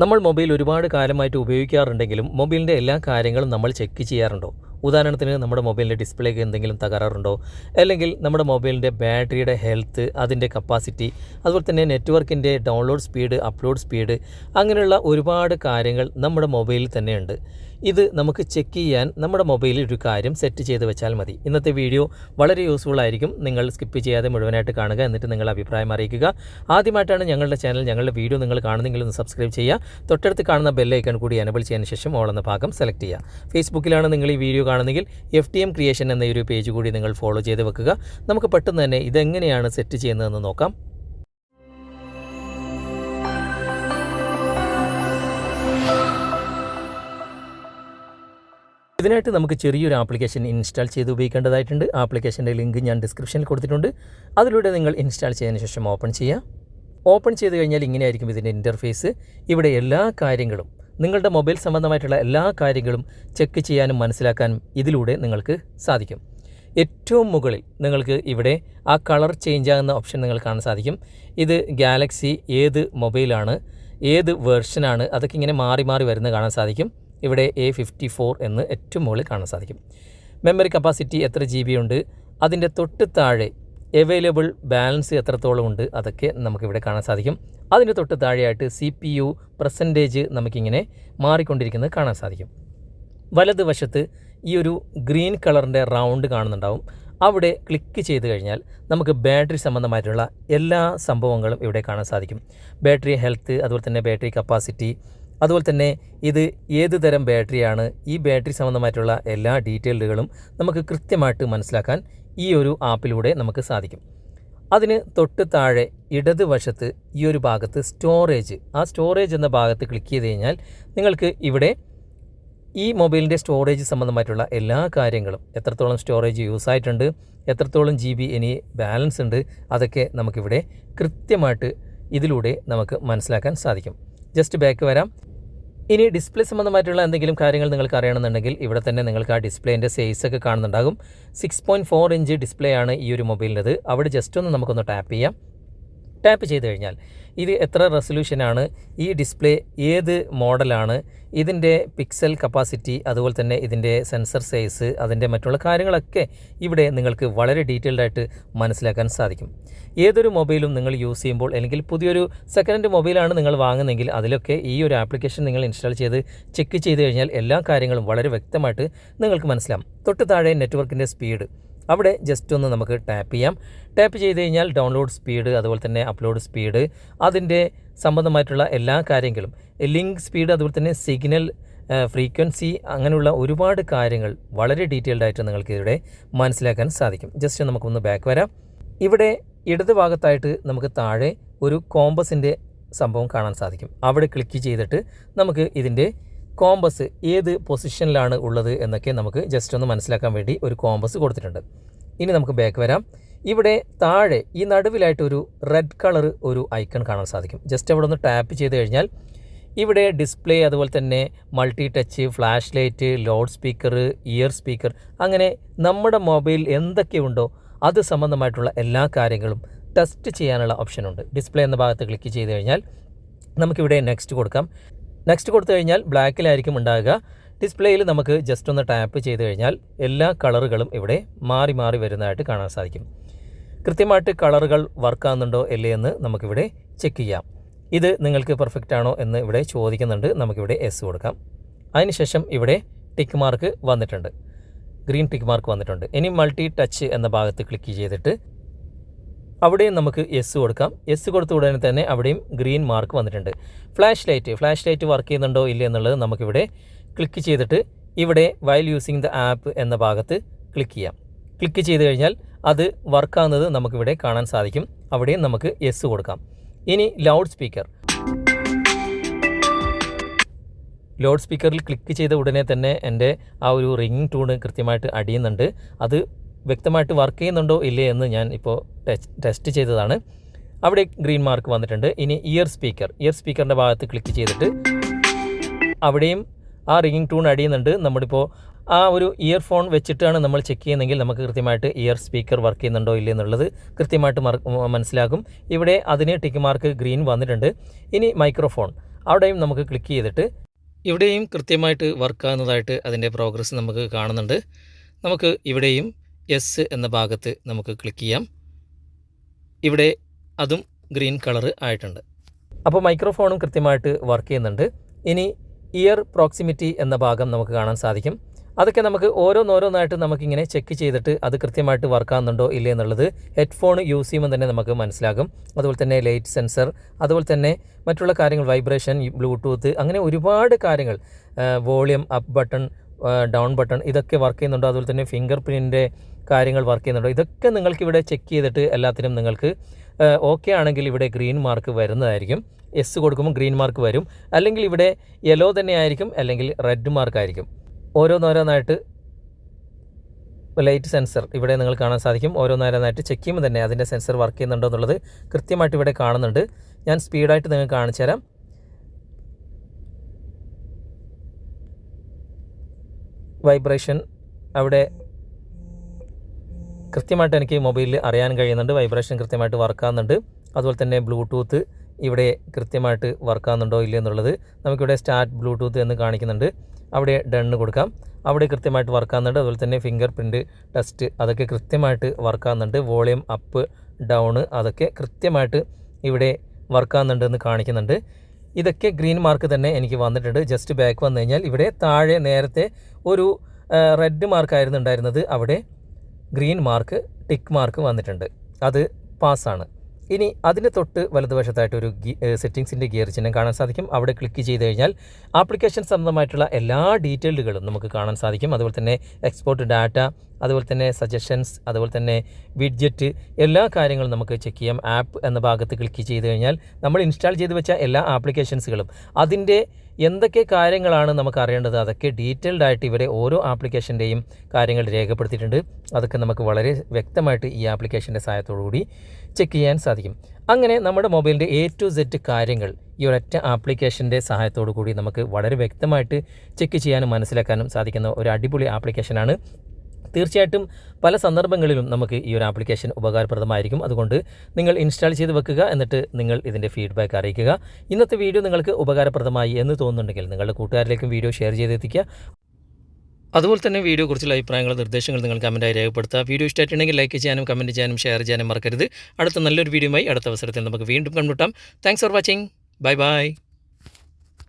നമ്മൾ മൊബൈൽ ഒരുപാട് കാലമായിട്ട് ഉപയോഗിക്കാറുണ്ടെങ്കിലും മൊബൈലിന്റെ എല്ലാ കാര്യങ്ങളും നമ്മൾ ചെക്ക് ചെയ്യാറുണ്ടോ? ഉദാഹരണത്തിന് നമ്മുടെ മൊബൈലിന്റെ ഡിസ്പ്ലേക്ക് എന്തെങ്കിലും തകരാറുണ്ടോ? അല്ലെങ്കിൽ നമ്മുടെ മൊബൈലിന്റെ ബാറ്ററിയുടെ ഹെൽത്ത് അതിന്റെ കപ്പാസിറ്റി അതുപോലെ തന്നെ നെറ്റ്വർക്കിന്റെ ഡൗൺലോഡ് സ്പീഡ് അപ്ലോഡ് സ്പീഡ് അങ്ങനെയുള്ള ഒരുപാട് കാര്യങ്ങൾ നമ്മുടെ മൊബൈലിൽ തന്നെയുണ്ട്. ഇത് നമുക്ക് ചെക്ക് ചെയ്യാൻ നമ്മുടെ മൊബൈലിൽ ഒരു കാര്യം സെറ്റ് ചെയ്ത് വെച്ചാൽ മതി. ഇന്നത്തെ വീഡിയോ വളരെ യൂസ്ഫുൾ ആയിരിക്കും. നിങ്ങൾ സ്കിപ്പ് ചെയ്യാതെ മുഴുവനായിട്ട് കാണുക. എന്നിട്ട് നിങ്ങളുടെ അഭിപ്രായം അറിയിക്കുക. ആദ്യമായിട്ടാണ് ഞങ്ങളുടെ ചാനൽ ഞങ്ങളുടെ വീഡിയോ നിങ്ങൾ കാണുന്നെങ്കിൽ ഒന്ന് സബ്സ്ക്രൈബ് ചെയ്യുക. തൊട്ടടുത്ത് കാണുന്ന ബെല്ലൈക്കൺ കൂടി എനബിൾ ചെയ്തതിന് ശേഷം ഓൾ എന്ന ഭാഗം സെലക്ട് ചെയ്യുക. ഫേസ്ബുക്കിലാണ് നിങ്ങൾ ഈ വീഡിയോ കാണുന്നെങ്കിൽ എഫ് ടി എം ക്രിയേഷൻ എന്ന ഒരു പേജ് കൂടി നിങ്ങൾ ഫോളോ ചെയ്ത് വെക്കുക. നമുക്ക് പെട്ടെന്ന് തന്നെ ഇതെങ്ങനെയാണ് സെറ്റ് ചെയ്യുന്നതെന്ന് നോക്കാം. ഇതിനായിട്ട് നമുക്ക് ചെറിയൊരു ആപ്ലിക്കേഷൻ ഇൻസ്റ്റാൾ ചെയ്ത് ഉപയോഗിക്കേണ്ടതായിട്ടുണ്ട്. ആപ്ലിക്കേഷന്റെ ലിങ്ക് ഞാൻ ഡിസ്ക്രിപ്ഷനിൽ കൊടുത്തിട്ടുണ്ട്. അതിലൂടെ നിങ്ങൾ ഇൻസ്റ്റാൾ ചെയ്തതിന് ശേഷം ഓപ്പൺ ചെയ്യുക. ഓപ്പൺ ചെയ്ത് കഴിഞ്ഞാൽ ഇങ്ങനെയായിരിക്കും ഇതിന്റെ ഇന്റർഫേസ്. ഇവിടെ എല്ലാ കാര്യങ്ങളും നിങ്ങളുടെ മൊബൈൽ സംബന്ധമായിട്ടുള്ള എല്ലാ കാര്യങ്ങളും ചെക്ക് ചെയ്യാനും മനസ്സിലാക്കാനും ഇതിലൂടെ നിങ്ങൾക്ക് സാധിക്കും. ഏറ്റവും മുകളിൽ നിങ്ങൾക്ക് ഇവിടെ ആ കളർ ചേഞ്ച് ആകുന്ന ഓപ്ഷൻ നിങ്ങൾ കാണാൻ സാധിക്കും. ഇത് ഗാലക്സി ഏത് മൊബൈലാണ് ഏത് വേർഷനാണ് അതൊക്കെ ഇങ്ങനെ മാറി മാറി വരുന്നത് കാണാൻ സാധിക്കും. ഇവിടെ എ ഫിഫ്റ്റി ഫോർ എന്ന് ഏറ്റവും മുകളിൽ കാണാൻ സാധിക്കും. മെമ്മറി കപ്പാസിറ്റി എത്ര ജി ബി ഉണ്ട്? അതിന്റെ തൊട്ട് താഴെ അവൈലബിൾ ബാലൻസ് എത്രത്തോളം ഉണ്ട്? അതൊക്കെ നമുക്കിവിടെ കാണാൻ സാധിക്കും. അതിന്റെ തൊട്ട് താഴെയായിട്ട് സി പി യു പെർസെന്റേജ് നമുക്കിങ്ങനെ മാറിക്കൊണ്ടിരിക്കുന്നത് കാണാൻ സാധിക്കും. വലതുവശത്ത് ഈ ഒരു ഗ്രീൻ കളറിന്റെ റൗണ്ട് കാണുന്നുണ്ടാവും. അവിടെ ക്ലിക്ക് ചെയ്ത് കഴിഞ്ഞാൽ നമുക്ക് ബാറ്ററി സംബന്ധമായിട്ടുള്ള എല്ലാ സംഭവങ്ങളും ഇവിടെ കാണാൻ സാധിക്കും. ബാറ്ററി ഹെൽത്ത് അതുപോലെ തന്നെ ബാറ്ററി കപ്പാസിറ്റി അതുപോലെ തന്നെ ഇത് ഏത് തരം ബാറ്ററിയാണ് ഈ ബാറ്ററി സംബന്ധമായിട്ടുള്ള എല്ലാ ഡീറ്റെയിലുകളും നമുക്ക് കൃത്യമായിട്ട് മനസ്സിലാക്കാൻ ഈ ഒരു ആപ്പിലൂടെ നമുക്ക് സാധിക്കും. അതിന് തൊട്ട് താഴെ ഇടതുവശത്ത് ഈ ഒരു ഭാഗത്ത് സ്റ്റോറേജ് ആ സ്റ്റോറേജ് എന്ന ഭാഗത്ത് ക്ലിക്ക് ചെയ്ത് കഴിഞ്ഞാൽ നിങ്ങൾക്ക് ഇവിടെ ഈ മൊബൈലിന്റെ സ്റ്റോറേജ് സംബന്ധമായിട്ടുള്ള എല്ലാ കാര്യങ്ങളും എത്രത്തോളം സ്റ്റോറേജ് യൂസ് ആയിട്ടുണ്ട് എത്രത്തോളം ജി ബി ഇനി ബാലൻസ് ഉണ്ട് അതൊക്കെ നമുക്കിവിടെ കൃത്യമായിട്ട് ഇതിലൂടെ നമുക്ക് മനസ്സിലാക്കാൻ സാധിക്കും. ജസ്റ്റ് ബാക്ക് വരാം. ഇനി ഡിസ്പ്ലേ സംബന്ധമായിട്ടുള്ള എന്തെങ്കിലും കാര്യങ്ങൾ നിങ്ങൾക്ക് അറിയണമെന്നുണ്ടെങ്കിൽ ഇവിടെ തന്നെ നിങ്ങൾക്ക് ആ ഡിസ്പ്ലേന്റെ സൈസ് ഒക്കെ കാണുന്നുണ്ടാകും. Six point four inch display ആണ് ഈ ഒരു മൊബൈലിന്റെത് അവിടെ ജസ്റ്റ് ഒന്ന് നമുക്കൊന്ന് ടാപ്പ് ചെയ്യാം. ടാപ്പ് ചെയ്ത് കഴിഞ്ഞാൽ ഇത് എത്ര റെസൊല്യൂഷനാണ് ഈ ഡിസ്പ്ലേ ഏത് മോഡലാണ് ഇതിന്റെ പിക്സൽ കപ്പാസിറ്റി അതുപോലെ തന്നെ ഇതിന്റെ സെൻസർ സൈസ് അതിന്റെ മറ്റുള്ള കാര്യങ്ങളൊക്കെ ഇവിടെ നിങ്ങൾക്ക് വളരെ ഡീറ്റെയിൽഡ് ആയിട്ട് മനസ്സിലാക്കാൻ സാധിക്കും. ഏതൊരു മൊബൈലും നിങ്ങൾ യൂസ് ചെയ്യുമ്പോൾ അല്ലെങ്കിൽ പുതിയൊരു സെക്കൻഡ് ഹാൻഡ് മൊബൈലാണ് നിങ്ങൾ വാങ്ങുന്നതെങ്കിൽ അതിലൊക്കെ ഈ ഒരു ആപ്ലിക്കേഷൻ നിങ്ങൾ ഇൻസ്റ്റാൾ ചെയ്ത് ചെക്ക് ചെയ്ത് കഴിഞ്ഞാൽ എല്ലാ കാര്യങ്ങളും വളരെ വ്യക്തമായിട്ട് നിങ്ങൾക്ക് മനസ്സിലാവും. തൊട്ട് താഴെ നെറ്റ്വർക്കിന്റെ സ്പീഡ് അവിടെ ജസ്റ്റ് ഒന്ന് നമുക്ക് ടാപ്പ് ചെയ്യാം. ടാപ്പ് ചെയ്ത് കഴിഞ്ഞാൽ ഡൗൺലോഡ് സ്പീഡ് അതുപോലെ തന്നെ അപ്ലോഡ് സ്പീഡ് അതിന്റെ സംബന്ധമായിട്ടുള്ള എല്ലാ കാര്യങ്ങളും ലിങ്ക് സ്പീഡ് അതുപോലെ തന്നെ സിഗ്നൽ ഫ്രീക്വൻസി അങ്ങനെയുള്ള ഒരുപാട് കാര്യങ്ങൾ വളരെ ഡീറ്റെയിൽഡ് ആയിട്ട് നിങ്ങൾക്ക് ഇവിടെ മനസ്സിലാക്കാൻ സാധിക്കും. ജസ്റ്റ് നമുക്കൊന്ന് ബാക്ക് വരാം. ഇവിടെ ഇടത് ഭാഗത്തായിട്ട് നമുക്ക് താഴെ ഒരു കോമ്പസിന്റെ സംഭവം കാണാൻ സാധിക്കും. അവിടെ ക്ലിക്ക് ചെയ്തിട്ട് നമുക്ക് ഇതിന്റെ കോമ്പസ് ഏത് പൊസിഷനിലാണ് ഉള്ളത് എന്നൊക്കെ നമുക്ക് ജസ്റ്റ് ഒന്ന് മനസ്സിലാക്കാൻ വേണ്ടി ഒരു കോമ്പസ് കൊടുത്തിട്ടുണ്ട്. ഇനി നമുക്ക് ബാക്ക് വരാം. ഇവിടെ താഴെ ഈ നടുവിലായിട്ട് ഒരു റെഡ് കളർ ഒരു ഐക്കൺ കാണാൻ സാധിക്കും. ജസ്റ്റ് അവിടെ ഒന്ന് ടാപ്പ് ചെയ്ത് കഴിഞ്ഞാൽ ഇവിടെ ഡിസ്പ്ലേ അതുപോലെ തന്നെ multi touch flash light loud speaker ear speaker അങ്ങനെ നമ്മുടെ മൊബൈൽ എന്തൊക്കെയുണ്ടോ അത് സംബന്ധമായിട്ടുള്ള എല്ലാ കാര്യങ്ങളും ടെസ്റ്റ് ചെയ്യാനുള്ള ഓപ്ഷനുണ്ട് ഡിസ്പ്ലേ എന്ന ഭാഗത്ത് ക്ലിക്ക് ചെയ്ത് കഴിഞ്ഞാൽ നമുക്കിവിടെ നെക്സ്റ്റ് കൊടുക്കാം. നെക്സ്റ്റ് കൊടുത്തു കഴിഞ്ഞാൽ ബ്ലാക്കിലായിരിക്കും ഉണ്ടാകുക. ഡിസ്പ്ലേയിൽ നമുക്ക് ജസ്റ്റ് ഒന്ന് ടാപ്പ് ചെയ്ത് കഴിഞ്ഞാൽ എല്ലാ കളറുകളും ഇവിടെ മാറി മാറി വരുന്നതായിട്ട് കാണാൻ സാധിക്കും. കൃത്യമായിട്ട് കളറുകൾ വർക്ക് ആകുന്നുണ്ടോ അല്ലേ എന്ന് നമുക്കിവിടെ ചെക്ക് ചെയ്യാം. ഇത് നിങ്ങൾക്ക് പെർഫെക്റ്റ് ആണോ എന്ന് ഇവിടെ ചോദിക്കുന്നുണ്ട്. നമുക്കിവിടെ എസ് കൊടുക്കാം. അതിനുശേഷം ഇവിടെ ടിക്ക് മാർക്ക് വന്നിട്ടുണ്ട്. ഗ്രീൻ ടിക്ക് മാർക്ക് വന്നിട്ടുണ്ട്. ഇനി മൾട്ടി ടച്ച് എന്ന ഭാഗത്ത് ക്ലിക്ക് ചെയ്തിട്ട് അവിടെയും നമുക്ക് എസ് കൊടുക്കാം. എസ് കൊടുത്ത ഉടനെ തന്നെ അവിടെയും ഗ്രീൻ മാർക്ക് വന്നിട്ടുണ്ട്. Flash light flash light work ചെയ്യുന്നുണ്ടോ ഇല്ല എന്നുള്ളത് നമുക്കിവിടെ ക്ലിക്ക് ചെയ്തിട്ട് ഇവിടെ വൈൽ യൂസിങ് ദ ആപ്പ് എന്ന ഭാഗത്ത് ക്ലിക്ക് ചെയ്യാം. ക്ലിക്ക് ചെയ്ത് കഴിഞ്ഞാൽ അത് വർക്കാകുന്നത് നമുക്കിവിടെ കാണാൻ സാധിക്കും. അവിടെയും നമുക്ക് എസ് കൊടുക്കാം. ഇനി ലൗഡ് സ്പീക്കർ ലൗഡ് സ്പീക്കറിൽ ക്ലിക്ക് ചെയ്ത ഉടനെ തന്നെ എന്റെ ആ ഒരു റിംഗ് ടൂണ് കൃത്യമായിട്ട് അടിയുന്നുണ്ട്. അത് വ്യക്തമായിട്ട് വർക്ക് ചെയ്യുന്നുണ്ടോ ഇല്ലേ എന്ന് ഞാൻ ഇപ്പോൾ ടെസ്റ്റ് ചെയ്തതാണ്. അവിടെ ഗ്രീൻ മാർക്ക് വന്നിട്ടുണ്ട്. ഇനി ഇയർ സ്പീക്കർ ഇയർ സ്പീക്കറിന്റെ ഭാഗത്ത് ക്ലിക്ക് ചെയ്തിട്ട് അവിടെയും ആ റിങ്ങിങ് ടൂൺ അടിയുന്നുണ്ട് നമ്മളിപ്പോൾ ആ ഒരു ഇയർഫോൺ വെച്ചിട്ടാണ് നമ്മൾ ചെക്ക് ചെയ്യുന്നതെങ്കിൽ നമുക്ക് കൃത്യമായിട്ട് ഇയർ സ്പീക്കർ വർക്ക് ചെയ്യുന്നുണ്ടോ ഇല്ലേ എന്നുള്ളത് കൃത്യമായിട്ട് മറ- മനസ്സിലാകും. ഇവിടെ അതിന് ടിക്ക് മാർക്ക് ഗ്രീൻ വന്നിട്ടുണ്ട്. ഇനി മൈക്രോഫോൺ അവിടെയും നമുക്ക് ക്ലിക്ക് ചെയ്തിട്ട് ഇവിടെയും കൃത്യമായിട്ട് വർക്ക് ആകുന്നതായിട്ട് അതിന്റെ പ്രോഗ്രസ് നമുക്ക് കാണുന്നുണ്ട്. നമുക്ക് ഇവിടെയും എസ് എന്ന ഭാഗത്ത് നമുക്ക് ക്ലിക്ക് ചെയ്യാം. ഇവിടെ അതും ഗ്രീൻ കളർ ആയിട്ടുണ്ട്. അപ്പോൾ മൈക്രോഫോണും കൃത്യമായിട്ട് വർക്ക് ചെയ്യുന്നുണ്ട്. ഇനി ഇയർ പ്രോക്സിമിറ്റി എന്ന ഭാഗം നമുക്ക് കാണാൻ സാധിക്കും. അതൊക്കെ നമുക്ക് ഓരോന്നോരോന്നായിട്ട് നമുക്കിങ്ങനെ ചെക്ക് ചെയ്തിട്ട് അത് കൃത്യമായിട്ട് വർക്ക് ആകുന്നുണ്ടോ ഇല്ലേ എന്നുള്ളത് ഹെഡ്ഫോൺ യൂസ് ചെയ്യുമ്പോൾ തന്നെ നമുക്ക് മനസ്സിലാകും. അതുപോലെ തന്നെ ലൈറ്റ് സെൻസർ അതുപോലെ തന്നെ മറ്റുള്ള കാര്യങ്ങൾ വൈബ്രേഷൻ ബ്ലൂടൂത്ത് അങ്ങനെ ഒരുപാട് കാര്യങ്ങൾ volume up button down button ഇതൊക്കെ വർക്ക് ചെയ്യുന്നുണ്ടോ. അതുപോലെ തന്നെ ഫിംഗർ പ്രിന്റിന്റെ കാര്യങ്ങൾ വർക്ക് ചെയ്യുന്നുണ്ടോ. ഇതൊക്കെ നിങ്ങൾക്ക് ഇവിടെ ചെക്ക് ചെയ്തിട്ട് എല്ലാത്തിനും നിങ്ങൾക്ക് ഓക്കെ ആണെങ്കിൽ ഇവിടെ ഗ്രീൻ മാർക്ക് വരുന്നതായിരിക്കും. എസ് കൊടുക്കുമ്പോൾ ഗ്രീൻ മാർക്ക് വരും. അല്ലെങ്കിൽ ഇവിടെ യെല്ലോ തന്നെ ആയിരിക്കും. അല്ലെങ്കിൽ റെഡ് മാർക്ക് ആയിരിക്കും. ഓരോന്നോരോന്നായിട്ട് ലൈറ്റ് സെൻസർ ഇവിടെ നിങ്ങൾ കാണാൻ സാധിക്കും. ഓരോന്നോരോന്നായിട്ട് ചെക്ക് ചെയ്യുമ്പോൾ തന്നെ അതിന്റെ സെൻസർ വർക്ക് ചെയ്യുന്നുണ്ടോ എന്നുള്ളത് കൃത്യമായിട്ട് ഇവിടെ കാണുന്നുണ്ട്. ഞാൻ സ്പീഡായിട്ട് നിങ്ങൾക്ക് കാണിച്ചു തരാം വൈബ്രേഷൻ അവിടെ കൃത്യമായിട്ട് എനിക്ക് മൊബൈലിൽ അറിയാൻ കഴിയുന്നുണ്ട്. വൈബ്രേഷൻ കൃത്യമായിട്ട് വർക്ക് ആകുന്നുണ്ട് അതുപോലെ തന്നെ ബ്ലൂടൂത്ത് ഇവിടെ കൃത്യമായിട്ട് വർക്ക് ആകുന്നുണ്ടോ ഇല്ല എന്നുള്ളത് നമുക്കിവിടെ സ്റ്റാർട്ട് ബ്ലൂടൂത്ത് എന്ന് കാണിക്കുന്നുണ്ട്. അവിടെ ഡണ്ണ് കൊടുക്കാം. അവിടെ കൃത്യമായിട്ട് വർക്ക് ആകുന്നുണ്ട് അതുപോലെ തന്നെ ഫിംഗർ പ്രിന്റ് ടെസ്റ്റ് അതൊക്കെ കൃത്യമായിട്ട് വർക്ക് ആകുന്നുണ്ട് വോളിയം അപ്പ് ഡൗൺ അതൊക്കെ കൃത്യമായിട്ട് ഇവിടെ വർക്ക് ആകുന്നുണ്ട് എന്ന് കാണിക്കുന്നുണ്ട്. ഇതൊക്കെ ഗ്രീൻ മാർക്ക് തന്നെ എനിക്ക് വന്നിട്ടുണ്ട്. ജസ്റ്റ് ബാക്ക് വന്നു കഴിഞ്ഞാൽ ഇവിടെ താഴെ നേരത്തെ ഒരു റെഡ് മാർക്കായിരുന്നു ഉണ്ടായിരുന്നത്. അവിടെ ഗ്രീൻ മാർക്ക് ടിക്ക് മാർക്ക് വന്നിട്ടുണ്ട്. അത് പാസ്സാണ് ഇനി അതിന് തൊട്ട് വലതുവശത്തായിട്ട് ഒരു സെറ്റിങ്സിന്റെ ഗിയർ ചിഹ്നം കാണാൻ സാധിക്കും. അവിടെ ക്ലിക്ക് ചെയ്ത് കഴിഞ്ഞാൽ ആപ്ലിക്കേഷൻ സംബന്ധമായിട്ടുള്ള എല്ലാ ഡീറ്റെയിലുകളും നമുക്ക് കാണാൻ സാധിക്കും. അതുപോലെ തന്നെ എക്സ്പോർട്ട് ഡാറ്റ അതുപോലെ തന്നെ സജഷൻസ് അതുപോലെ തന്നെ വിഡ്ജറ്റ് എല്ലാ കാര്യങ്ങളും നമുക്ക് ചെക്ക് ചെയ്യാം. ആപ്പ് എന്ന ഭാഗത്ത് ക്ലിക്ക് ചെയ്ത് കഴിഞ്ഞാൽ നമ്മൾ ഇൻസ്റ്റാൾ ചെയ്ത് വെച്ച എല്ലാ ആപ്ലിക്കേഷൻസുകളും അതിന്റെ എന്തൊക്കെ കാര്യങ്ങളാണ് നമുക്ക് അറിയേണ്ടത് അതൊക്കെ ഡീറ്റെയിൽഡ് ആയിട്ട് ഇവിടെ ഓരോ ആപ്ലിക്കേഷന്റെയും കാര്യങ്ങൾ രേഖപ്പെടുത്തിയിട്ടുണ്ട്. അതൊക്കെ നമുക്ക് വളരെ വ്യക്തമായിട്ട് ഈ ആപ്ലിക്കേഷന്റെ കൂടി ചെക്ക് ചെയ്യാൻ സാധിക്കും. അങ്ങനെ നമ്മുടെ മൊബൈലിന്റെ എ ടു സെറ്റ് കാര്യങ്ങൾ ഈ ഒരൊറ്റ ആപ്ലിക്കേഷന്റെ സഹായത്തോടു കൂടി നമുക്ക് വളരെ വ്യക്തമായിട്ട് ചെക്ക് ചെയ്യാനും മനസ്സിലാക്കാനും സാധിക്കുന്ന ഒരു അടിപൊളി ആപ്ലിക്കേഷനാണ് തീർച്ചയായിട്ടും പല സന്ദർഭങ്ങളിലും നമുക്ക് ഈ ഒരു ആപ്ലിക്കേഷൻ ഉപകാരപ്രദമായിരിക്കും. അതുകൊണ്ട് നിങ്ങൾ ഇൻസ്റ്റാൾ ചെയ്ത് വെക്കുക എന്നിട്ട് നിങ്ങൾ ഇതിന്റെ ഫീഡ്ബാക്ക് അറിയിക്കുക. ഇന്നത്തെ വീഡിയോ നിങ്ങൾക്ക് ഉപകാരപ്രദമായി എന്ന് തോന്നുന്നുണ്ടെങ്കിൽ നിങ്ങളുടെ കൂട്ടുകാരിലേക്കും വീഡിയോ ഷെയർ ചെയ്തെത്തിക്കുക. അതുപോലെ തന്നെ വീഡിയോ കുറിച്ചുള്ള അഭിപ്രായങ്ങൾ നിർദ്ദേശങ്ങൾ നിങ്ങൾ കമന്റായി രേഖപ്പെടുത്തുക. വീഡിയോ ഇഷ്ടമായിട്ടുണ്ടെങ്കിൽ ലൈക്ക് ചെയ്യാനും കമന്റ് ചെയ്യാനും ഷെയർ ചെയ്യാനും മറക്കരുത്. അടുത്ത നല്ലൊരു വീഡിയോയുമായി അടുത്ത അവസരത്തിൽ നമുക്ക് വീണ്ടും കണ്ടുമുട്ടാം. Thanks for watching bye bye